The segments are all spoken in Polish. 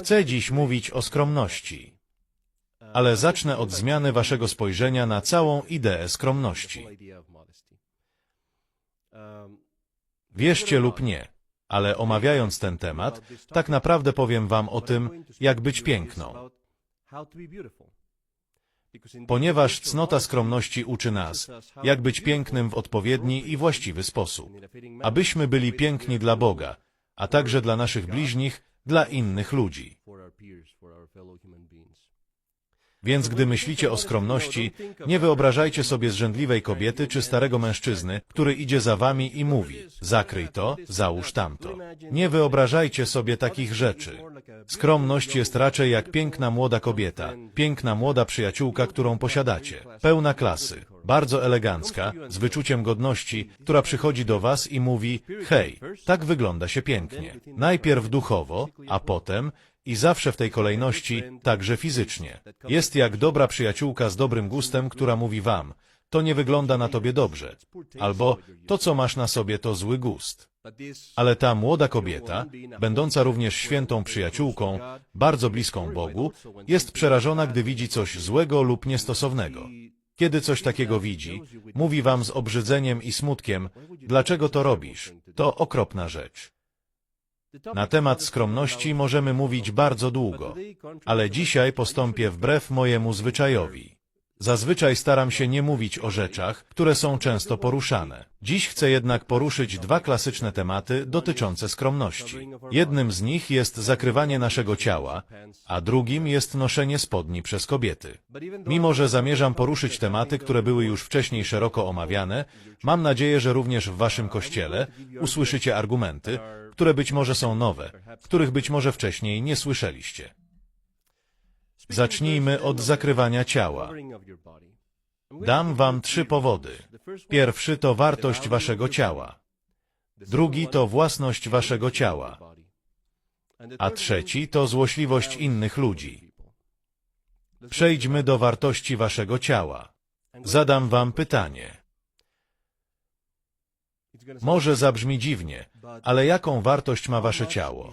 Chcę dziś mówić o skromności, ale zacznę od zmiany waszego spojrzenia na całą ideę skromności. Wierzcie lub nie, ale omawiając ten temat, tak naprawdę powiem wam o tym, jak być piękną. Ponieważ cnota skromności uczy nas, jak być pięknym w odpowiedni i właściwy sposób. Abyśmy byli piękni dla Boga, a także dla naszych bliźnich, dla innych ludzi. Więc gdy myślicie o skromności, nie wyobrażajcie sobie zrzędliwej kobiety czy starego mężczyzny, który idzie za wami i mówi, zakryj to, załóż tamto. Nie wyobrażajcie sobie takich rzeczy. Skromność jest raczej jak piękna młoda kobieta, piękna młoda przyjaciółka, którą posiadacie, pełna klasy, bardzo elegancka, z wyczuciem godności, która przychodzi do was i mówi, hej, tak wygląda się pięknie. Najpierw duchowo, a potem, i zawsze w tej kolejności, także fizycznie. Jest jak dobra przyjaciółka z dobrym gustem, która mówi wam, to nie wygląda na tobie dobrze, albo to, co masz na sobie, to zły gust. Ale ta młoda kobieta, będąca również świętą przyjaciółką, bardzo bliską Bogu, jest przerażona, gdy widzi coś złego lub niestosownego. Kiedy coś takiego widzi, mówi wam z obrzydzeniem i smutkiem, dlaczego to robisz? To okropna rzecz. Na temat skromności możemy mówić bardzo długo, ale dzisiaj postąpię wbrew mojemu zwyczajowi. Zazwyczaj staram się nie mówić o rzeczach, które są często poruszane. Dziś chcę jednak poruszyć dwa klasyczne tematy dotyczące skromności. Jednym z nich jest zakrywanie naszego ciała, a drugim jest noszenie spodni przez kobiety. Mimo, że zamierzam poruszyć tematy, które były już wcześniej szeroko omawiane, mam nadzieję, że również w waszym kościele usłyszycie argumenty, które być może są nowe, których być może wcześniej nie słyszeliście. Zacznijmy od zakrywania ciała. Dam wam trzy powody. Pierwszy to wartość waszego ciała. Drugi to własność waszego ciała. A trzeci to złośliwość innych ludzi. Przejdźmy do wartości waszego ciała. Zadam wam pytanie. Może zabrzmi dziwnie, ale jaką wartość ma wasze ciało?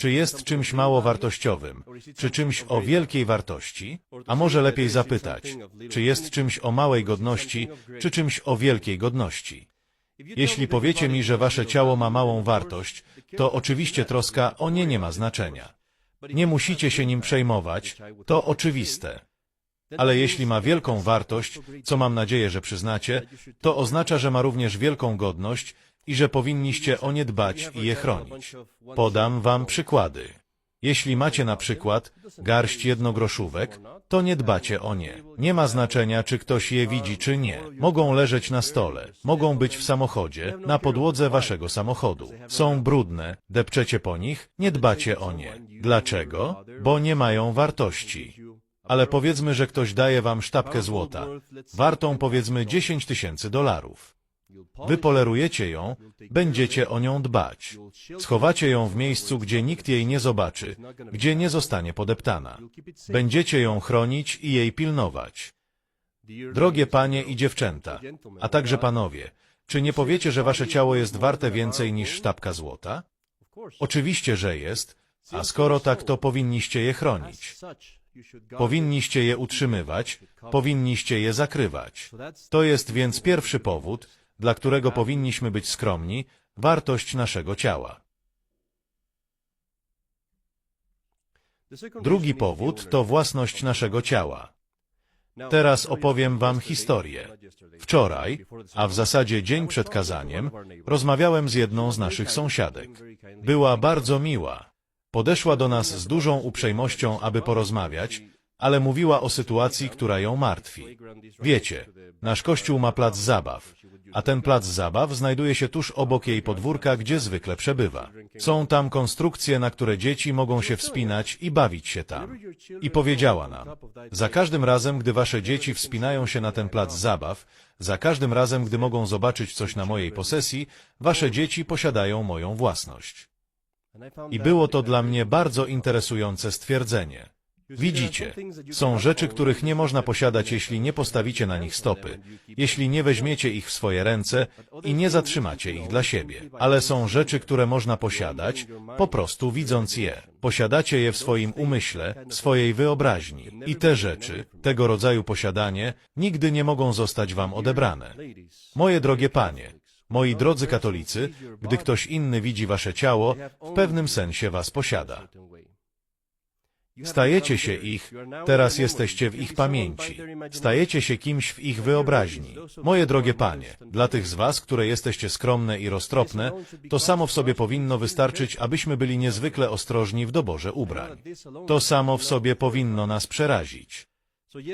Czy jest czymś mało wartościowym, czy czymś o wielkiej wartości? A może lepiej zapytać, czy jest czymś o małej godności, czy czymś o wielkiej godności? Jeśli powiecie mi, że wasze ciało ma małą wartość, to oczywiście troska o nie nie ma znaczenia. Nie musicie się nim przejmować, to oczywiste. Ale jeśli ma wielką wartość, co mam nadzieję, że przyznacie, to oznacza, że ma również wielką godność i że powinniście o nie dbać i je chronić. Podam wam przykłady. Jeśli macie na przykład garść jednogroszówek, to nie dbacie o nie. Nie ma znaczenia, czy ktoś je widzi, czy nie. Mogą leżeć na stole, mogą być w samochodzie, na podłodze waszego samochodu. Są brudne, depczecie po nich, nie dbacie o nie. Dlaczego? Bo nie mają wartości. Ale powiedzmy, że ktoś daje wam sztabkę złota, wartą powiedzmy 10 tysięcy dolarów. Wy polerujecie ją, będziecie o nią dbać. Schowacie ją w miejscu, gdzie nikt jej nie zobaczy, gdzie nie zostanie podeptana. Będziecie ją chronić i jej pilnować. Drogie panie i dziewczęta, a także panowie, czy nie powiecie, że wasze ciało jest warte więcej niż sztabka złota? Oczywiście, że jest, a skoro tak, to powinniście je chronić. Powinniście je utrzymywać, powinniście je zakrywać. To jest więc pierwszy powód, dla którego powinniśmy być skromni, wartość naszego ciała. Drugi powód to własność naszego ciała. Teraz opowiem wam historię. Wczoraj, a w zasadzie dzień przed kazaniem, rozmawiałem z jedną z naszych sąsiadek. Była bardzo miła. Podeszła do nas z dużą uprzejmością, aby porozmawiać, ale mówiła o sytuacji, która ją martwi. Wiecie, nasz kościół ma plac zabaw, a ten plac zabaw znajduje się tuż obok jej podwórka, gdzie zwykle przebywa. Są tam konstrukcje, na które dzieci mogą się wspinać i bawić się tam. I powiedziała nam, za każdym razem, gdy wasze dzieci wspinają się na ten plac zabaw, za każdym razem, gdy mogą zobaczyć coś na mojej posesji, wasze dzieci posiadają moją własność. I było to dla mnie bardzo interesujące stwierdzenie. Widzicie, są rzeczy, których nie można posiadać, jeśli nie postawicie na nich stopy, jeśli nie weźmiecie ich w swoje ręce i nie zatrzymacie ich dla siebie. Ale są rzeczy, które można posiadać, po prostu widząc je. Posiadacie je w swoim umyśle, w swojej wyobraźni. I te rzeczy, tego rodzaju posiadanie, nigdy nie mogą zostać wam odebrane. Moje drogie panie, moi drodzy katolicy, gdy ktoś inny widzi wasze ciało, w pewnym sensie was posiada. Stajecie się ich, teraz jesteście w ich pamięci. Stajecie się kimś w ich wyobraźni. Moje drogie panie, dla tych z was, które jesteście skromne i roztropne, to samo w sobie powinno wystarczyć, abyśmy byli niezwykle ostrożni w doborze ubrań. To samo w sobie powinno nas przerazić.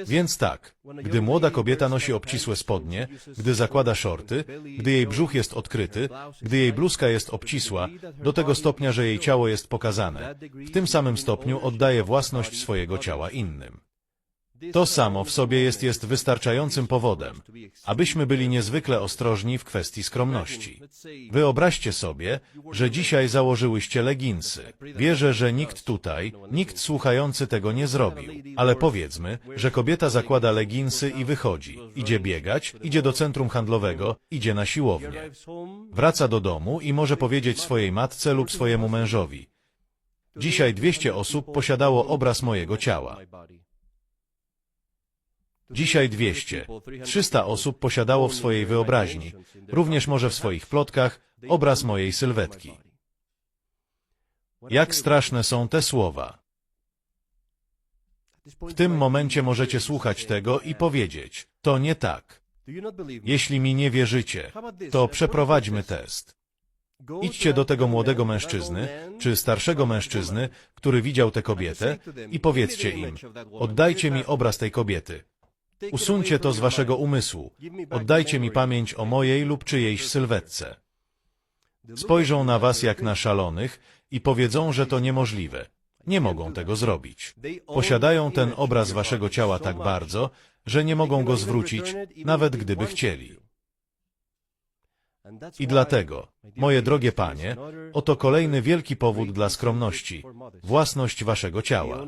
Więc tak, gdy młoda kobieta nosi obcisłe spodnie, gdy zakłada szorty, gdy jej brzuch jest odkryty, gdy jej bluzka jest obcisła, do tego stopnia, że jej ciało jest pokazane, w tym samym stopniu oddaje własność swojego ciała innym. To samo w sobie jest, jest wystarczającym powodem, abyśmy byli niezwykle ostrożni w kwestii skromności. Wyobraźcie sobie, że dzisiaj założyłyście leginsy. Wierzę, że nikt tutaj, nikt słuchający tego nie zrobił. Ale powiedzmy, że kobieta zakłada leginsy i wychodzi. Idzie biegać, idzie do centrum handlowego, idzie na siłownię. Wraca do domu i może powiedzieć swojej matce lub swojemu mężowi. Dzisiaj 200 osób posiadało obraz mojego ciała. Dzisiaj 200, 300 osób posiadało w swojej wyobraźni, również może w swoich plotkach, obraz mojej sylwetki. Jak straszne są te słowa. W tym momencie możecie słuchać tego i powiedzieć, to nie tak. Jeśli mi nie wierzycie, to przeprowadźmy test. Idźcie do tego młodego mężczyzny, czy starszego mężczyzny, który widział tę kobietę i powiedzcie im, oddajcie mi obraz tej kobiety. Usuńcie to z waszego umysłu. Oddajcie mi pamięć o mojej lub czyjejś sylwetce. Spojrzą na was jak na szalonych i powiedzą, że to niemożliwe. Nie mogą tego zrobić. Posiadają ten obraz waszego ciała tak bardzo, że nie mogą go zwrócić, nawet gdyby chcieli. I dlatego, moje drogie panie, oto kolejny wielki powód dla skromności, własność waszego ciała.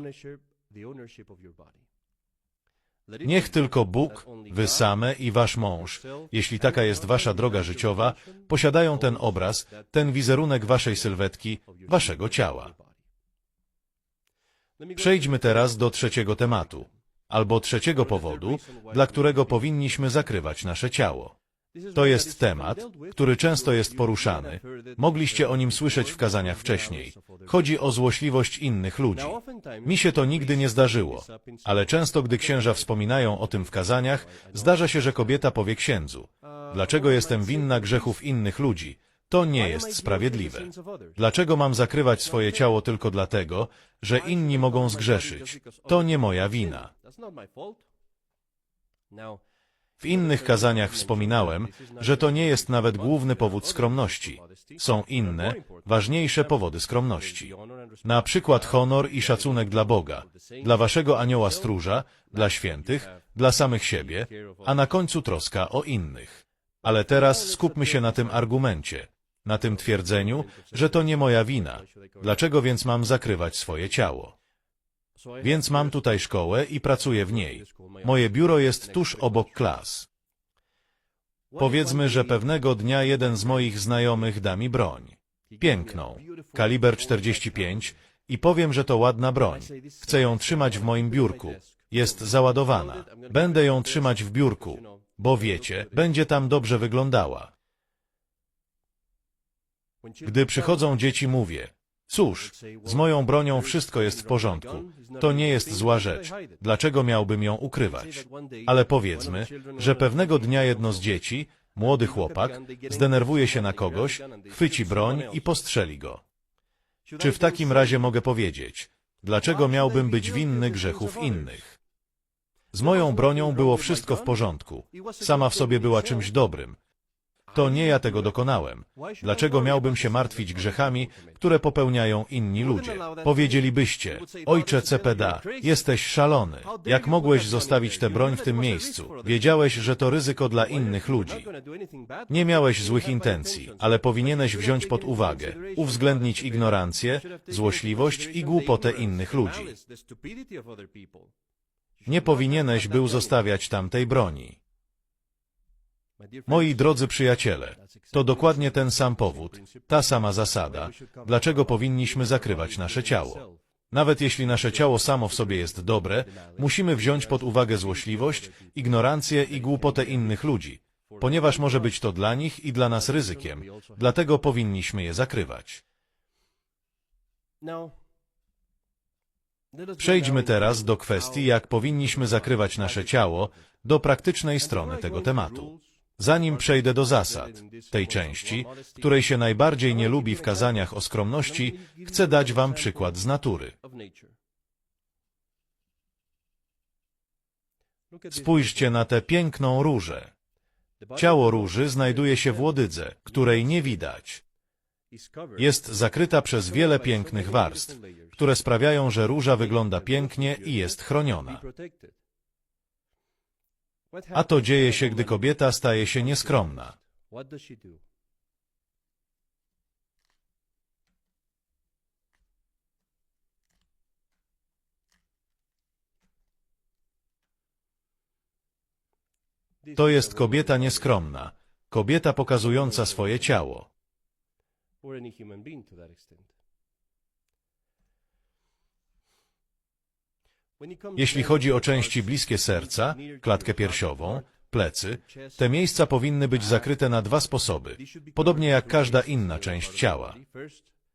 Niech tylko Bóg, wy same i wasz mąż, jeśli taka jest wasza droga życiowa, posiadają ten obraz, ten wizerunek waszej sylwetki, waszego ciała. Przejdźmy teraz do trzeciego tematu, albo trzeciego powodu, dla którego powinniśmy zakrywać nasze ciało. To jest temat, który często jest poruszany. Mogliście o nim słyszeć w kazaniach wcześniej. Chodzi o złośliwość innych ludzi. Mi się to nigdy nie zdarzyło, ale często gdy księża wspominają o tym w kazaniach, zdarza się, że kobieta powie księdzu. Dlaczego jestem winna grzechów innych ludzi? To nie jest sprawiedliwe. Dlaczego mam zakrywać swoje ciało tylko dlatego, że inni mogą zgrzeszyć? To nie moja wina. W innych kazaniach wspominałem, że to nie jest nawet główny powód skromności. Są inne, ważniejsze powody skromności. Na przykład honor i szacunek dla Boga, dla waszego anioła stróża, dla świętych, dla samych siebie, a na końcu troska o innych. Ale teraz skupmy się na tym argumencie, na tym twierdzeniu, że to nie moja wina. Dlaczego więc mam zakrywać swoje ciało? Więc mam tutaj szkołę i pracuję w niej. Moje biuro jest tuż obok klas. Powiedzmy, że pewnego dnia jeden z moich znajomych da mi broń. Piękną. Kaliber 45 i powiem, że to ładna broń. Chcę ją trzymać w moim biurku. Jest załadowana. Będę ją trzymać w biurku, bo wiecie, będzie tam dobrze wyglądała. Gdy przychodzą dzieci, mówię, Cóż, z moją bronią wszystko jest w porządku. To nie jest zła rzecz. Dlaczego miałbym ją ukrywać? Ale powiedzmy, że pewnego dnia jedno z dzieci, młody chłopak, zdenerwuje się na kogoś, chwyci broń i postrzeli go. Czy w takim razie mogę powiedzieć, dlaczego miałbym być winny grzechów innych? Z moją bronią było wszystko w porządku. Sama w sobie była czymś dobrym. To nie ja tego dokonałem. Dlaczego miałbym się martwić grzechami, które popełniają inni ludzie? Powiedzielibyście, ojcze Cepeda, jesteś szalony. Jak mogłeś zostawić tę broń w tym miejscu? Wiedziałeś, że to ryzyko dla innych ludzi. Nie miałeś złych intencji, ale powinieneś wziąć pod uwagę, uwzględnić ignorancję, złośliwość i głupotę innych ludzi. Nie powinieneś był zostawiać tamtej broni. Moi drodzy przyjaciele, to dokładnie ten sam powód, ta sama zasada, dlaczego powinniśmy zakrywać nasze ciało. Nawet jeśli nasze ciało samo w sobie jest dobre, musimy wziąć pod uwagę złośliwość, ignorancję i głupotę innych ludzi, ponieważ może być to dla nich i dla nas ryzykiem, dlatego powinniśmy je zakrywać. Przejdźmy teraz do kwestii, jak powinniśmy zakrywać nasze ciało, do praktycznej strony tego tematu. Zanim przejdę do zasad, tej części, której się najbardziej nie lubi w kazaniach o skromności, chcę dać wam przykład z natury. Spójrzcie na tę piękną różę. Ciało róży znajduje się w łodydze, której nie widać. Jest zakryta przez wiele pięknych warstw, które sprawiają, że róża wygląda pięknie i jest chroniona. A to dzieje się, gdy kobieta staje się nieskromna. To jest kobieta nieskromna, kobieta pokazująca swoje ciało. Jeśli chodzi o części bliskie serca, klatkę piersiową, plecy, te miejsca powinny być zakryte na dwa sposoby, podobnie jak każda inna część ciała.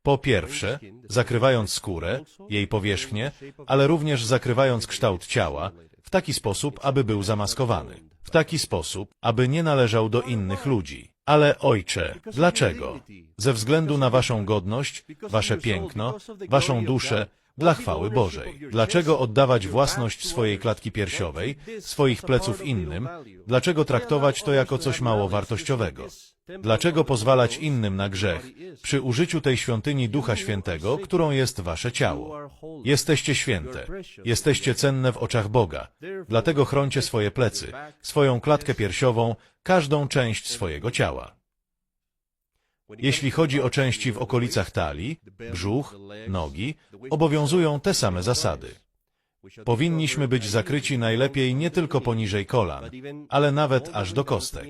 Po pierwsze, zakrywając skórę, jej powierzchnię, ale również zakrywając kształt ciała, w taki sposób, aby był zamaskowany. W taki sposób, aby nie należał do innych ludzi. Ale ojcze, dlaczego? Ze względu na waszą godność, wasze piękno, waszą duszę, dla chwały Bożej. Dlaczego oddawać własność swojej klatki piersiowej, swoich pleców innym? Dlaczego traktować to jako coś mało wartościowego? Dlaczego pozwalać innym na grzech przy użyciu tej świątyni Ducha Świętego, którą jest wasze ciało? Jesteście święte, jesteście cenne w oczach Boga, dlatego chroncie swoje plecy, swoją klatkę piersiową, każdą część swojego ciała. Jeśli chodzi o części w okolicach talii, brzuch, nogi, obowiązują te same zasady. Powinniśmy być zakryci najlepiej nie tylko poniżej kolan, ale nawet aż do kostek.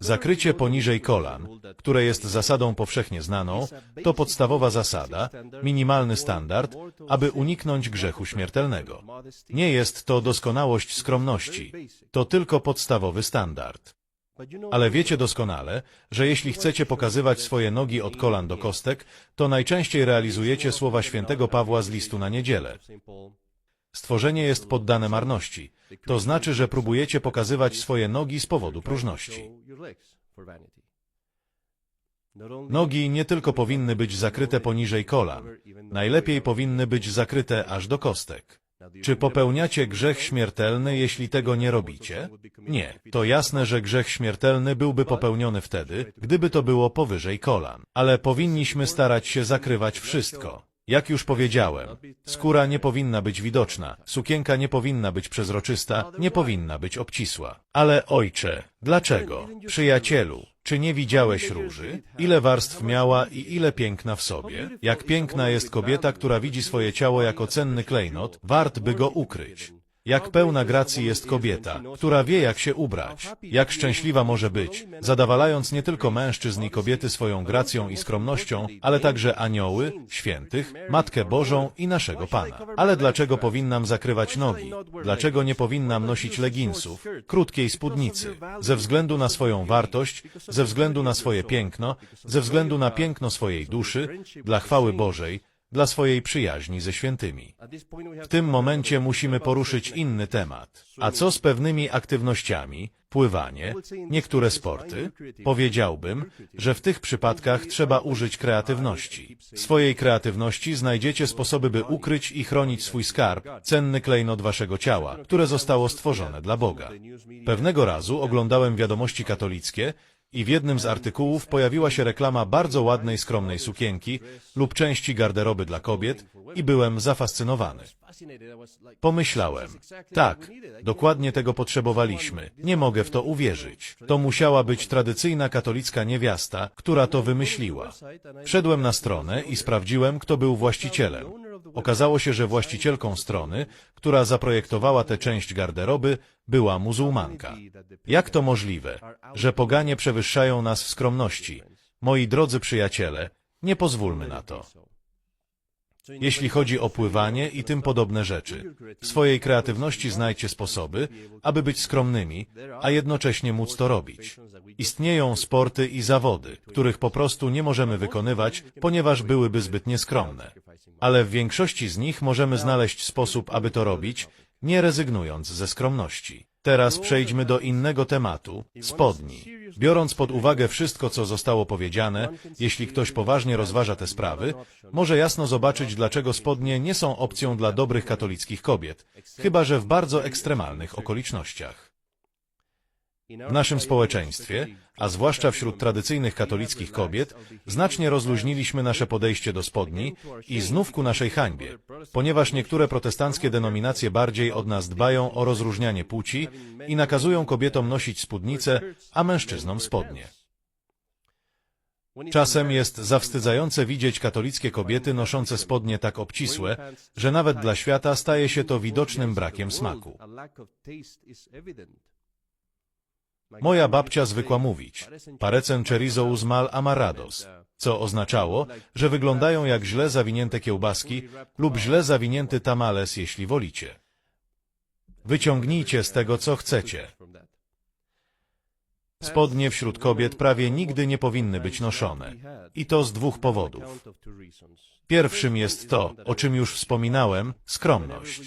Zakrycie poniżej kolan, które jest zasadą powszechnie znaną, to podstawowa zasada, minimalny standard, aby uniknąć grzechu śmiertelnego. Nie jest to doskonałość skromności, to tylko podstawowy standard. Ale wiecie doskonale, że jeśli chcecie pokazywać swoje nogi od kolan do kostek, to najczęściej realizujecie słowa świętego Pawła z listu na niedzielę. Stworzenie jest poddane marności. To znaczy, że próbujecie pokazywać swoje nogi z powodu próżności. Nogi nie tylko powinny być zakryte poniżej kolan, najlepiej powinny być zakryte aż do kostek. Czy popełniacie grzech śmiertelny, jeśli tego nie robicie? Nie. To jasne, że grzech śmiertelny byłby popełniony wtedy, gdyby to było powyżej kolan. Ale powinniśmy starać się zakrywać wszystko. Jak już powiedziałem, skóra nie powinna być widoczna, sukienka nie powinna być przezroczysta, nie powinna być obcisła. Ale ojcze, dlaczego? Przyjacielu, czy nie widziałeś róży? Ile warstw miała i ile piękna w sobie? Jak piękna jest kobieta, która widzi swoje ciało jako cenny klejnot, wart by go ukryć. Jak pełna gracji jest kobieta, która wie jak się ubrać, jak szczęśliwa może być, zadawalając nie tylko mężczyzn i kobiety swoją gracją i skromnością, ale także anioły, świętych, Matkę Bożą i naszego Pana. Ale dlaczego powinnam zakrywać nogi? Dlaczego nie powinnam nosić leginsów, krótkiej spódnicy? Ze względu na swoją wartość, ze względu na swoje piękno, ze względu na piękno swojej duszy, dla chwały Bożej, dla swojej przyjaźni ze świętymi. W tym momencie musimy poruszyć inny temat. A co z pewnymi aktywnościami, pływanie, niektóre sporty? Powiedziałbym, że w tych przypadkach trzeba użyć kreatywności. W swojej kreatywności znajdziecie sposoby, by ukryć i chronić swój skarb, cenny klejnot waszego ciała, które zostało stworzone dla Boga. Pewnego razu oglądałem wiadomości katolickie i w jednym z artykułów pojawiła się reklama bardzo ładnej, skromnej sukienki lub części garderoby dla kobiet i byłem zafascynowany. Pomyślałem, tak, dokładnie tego potrzebowaliśmy. Nie mogę w to uwierzyć. To musiała być tradycyjna katolicka niewiasta, która to wymyśliła. Wszedłem na stronę i sprawdziłem, kto był właścicielem. Okazało się, że właścicielką strony, która zaprojektowała tę część garderoby, była muzułmanka. Jak to możliwe, że poganie przewyższają nas w skromności? Moi drodzy przyjaciele, nie pozwólmy na to. Jeśli chodzi o pływanie i tym podobne rzeczy, w swojej kreatywności znajdźcie sposoby, aby być skromnymi, a jednocześnie móc to robić. Istnieją sporty i zawody, których po prostu nie możemy wykonywać, ponieważ byłyby zbyt nieskromne. Ale w większości z nich możemy znaleźć sposób, aby to robić, nie rezygnując ze skromności. Teraz przejdźmy do innego tematu spodni. Biorąc pod uwagę wszystko, co zostało powiedziane, jeśli ktoś poważnie rozważa te sprawy, może jasno zobaczyć, dlaczego spodnie nie są opcją dla dobrych katolickich kobiet, chyba że w bardzo ekstremalnych okolicznościach. W naszym społeczeństwie, a zwłaszcza wśród tradycyjnych katolickich kobiet, znacznie rozluźniliśmy nasze podejście do spodni i znów ku naszej hańbie, ponieważ niektóre protestanckie denominacje bardziej od nas dbają o rozróżnianie płci i nakazują kobietom nosić spódnice, a mężczyznom spodnie. Czasem jest zawstydzające widzieć katolickie kobiety noszące spodnie tak obcisłe, że nawet dla świata staje się to widocznym brakiem smaku. Moja babcia zwykła mówić, parecen chorizo mal amarados, co oznaczało, że wyglądają jak źle zawinięte kiełbaski lub źle zawinięty tamales, jeśli wolicie. Wyciągnijcie z tego, co chcecie. Spodnie wśród kobiet prawie nigdy nie powinny być noszone. I to z dwóch powodów. Pierwszym jest to, o czym już wspominałem, skromność.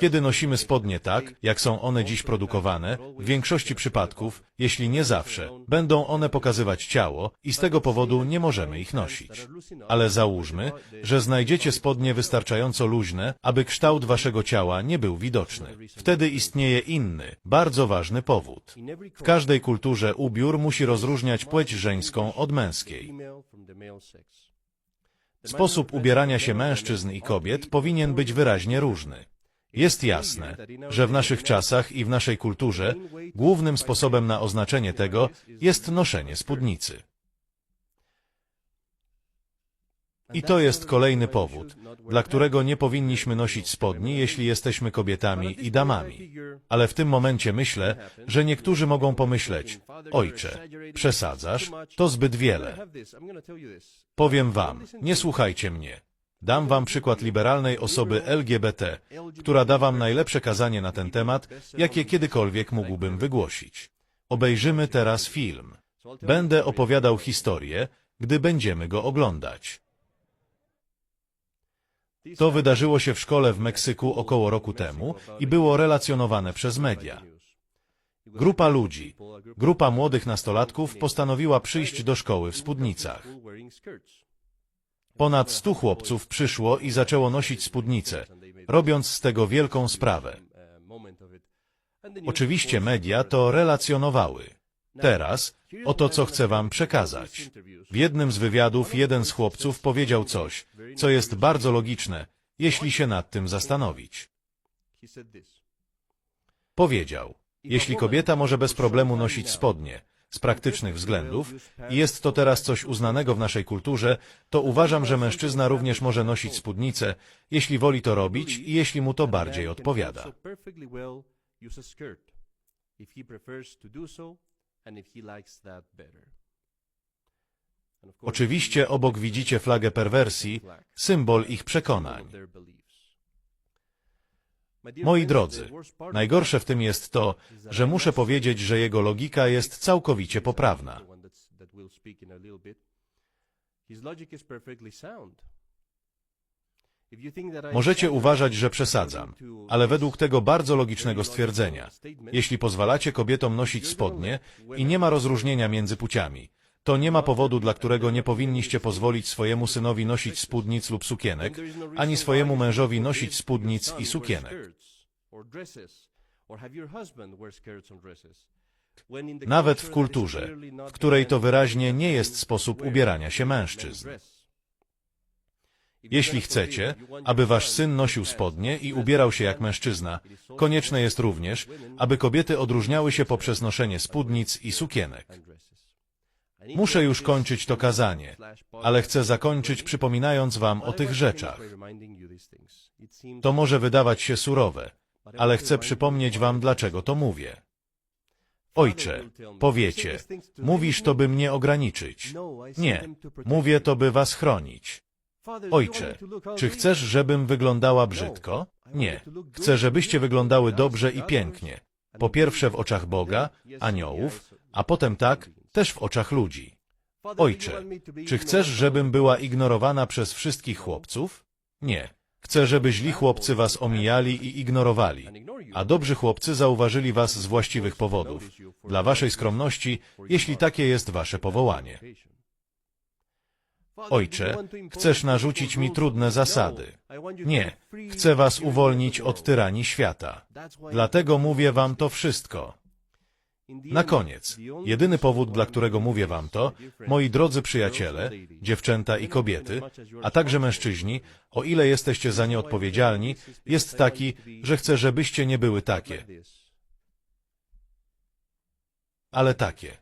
Kiedy nosimy spodnie tak, jak są one dziś produkowane, w większości przypadków, jeśli nie zawsze, będą one pokazywać ciało i z tego powodu nie możemy ich nosić. Ale załóżmy, że znajdziecie spodnie wystarczająco luźne, aby kształt waszego ciała nie był widoczny. Wtedy istnieje inny, bardzo ważny powód. W każdej kulturze ubiór musi rozróżniać płeć żeńską od męskiej. Sposób ubierania się mężczyzn i kobiet powinien być wyraźnie różny. Jest jasne, że w naszych czasach i w naszej kulturze głównym sposobem na oznaczenie tego jest noszenie spódnicy. I to jest kolejny powód, dla którego nie powinniśmy nosić spodni, jeśli jesteśmy kobietami i damami. Ale w tym momencie myślę, że niektórzy mogą pomyśleć, ojcze, przesadzasz, to zbyt wiele. Powiem wam, nie słuchajcie mnie. Dam wam przykład liberalnej osoby LGBT, która da wam najlepsze kazanie na ten temat, jakie kiedykolwiek mógłbym wygłosić. Obejrzymy teraz film. Będę opowiadał historię, gdy będziemy go oglądać. To wydarzyło się w szkole w Meksyku około roku temu i było relacjonowane przez media. Grupa ludzi, grupa młodych nastolatków postanowiła przyjść do szkoły w spódnicach. Ponad stu chłopców przyszło i zaczęło nosić spódnice, robiąc z tego wielką sprawę. Oczywiście media to relacjonowały. Teraz, oto co chcę wam przekazać. W jednym z wywiadów jeden z chłopców powiedział coś, co jest bardzo logiczne, jeśli się nad tym zastanowić. Powiedział, jeśli kobieta może bez problemu nosić spodnie, z praktycznych względów, i jest to teraz coś uznanego w naszej kulturze, to uważam, że mężczyzna również może nosić spódnicę, jeśli woli to robić i jeśli mu to bardziej odpowiada. Oczywiście obok widzicie flagę perwersji, symbol ich przekonań. Moi drodzy, najgorsze w tym jest to, że muszę powiedzieć, że jego logika jest całkowicie poprawna. Możecie uważać, że przesadzam, ale według tego bardzo logicznego stwierdzenia, jeśli pozwalacie kobietom nosić spodnie i nie ma rozróżnienia między płciami, to nie ma powodu, dla którego nie powinniście pozwolić swojemu synowi nosić spódnic lub sukienek, ani swojemu mężowi nosić spódnic i sukienek. Nawet w kulturze, w której to wyraźnie nie jest sposób ubierania się mężczyzn. Jeśli chcecie, aby wasz syn nosił spodnie i ubierał się jak mężczyzna, konieczne jest również, aby kobiety odróżniały się poprzez noszenie spódnic i sukienek. Muszę już kończyć to kazanie, ale chcę zakończyć przypominając wam o tych rzeczach. To może wydawać się surowe, ale chcę przypomnieć wam, dlaczego to mówię. Ojcze, powiecie, mówisz to, by mnie ograniczyć. Nie, mówię to, by was chronić. Ojcze, czy chcesz, żebym wyglądała brzydko? Nie. Chcę, żebyście wyglądały dobrze i pięknie. Po pierwsze w oczach Boga, aniołów, a potem tak, też w oczach ludzi. Ojcze, czy chcesz, żebym była ignorowana przez wszystkich chłopców? Nie. Chcę, żeby źli chłopcy was omijali i ignorowali, a dobrzy chłopcy zauważyli was z właściwych powodów, dla waszej skromności, jeśli takie jest wasze powołanie. Ojcze, chcesz narzucić mi trudne zasady. Nie, chcę was uwolnić od tyranii świata. Dlatego mówię wam to wszystko. Na koniec, jedyny powód, dla którego mówię wam to, moi drodzy przyjaciele, dziewczęta i kobiety, a także mężczyźni, o ile jesteście za nie odpowiedzialni, jest taki, że chcę, żebyście nie były takie, ale takie.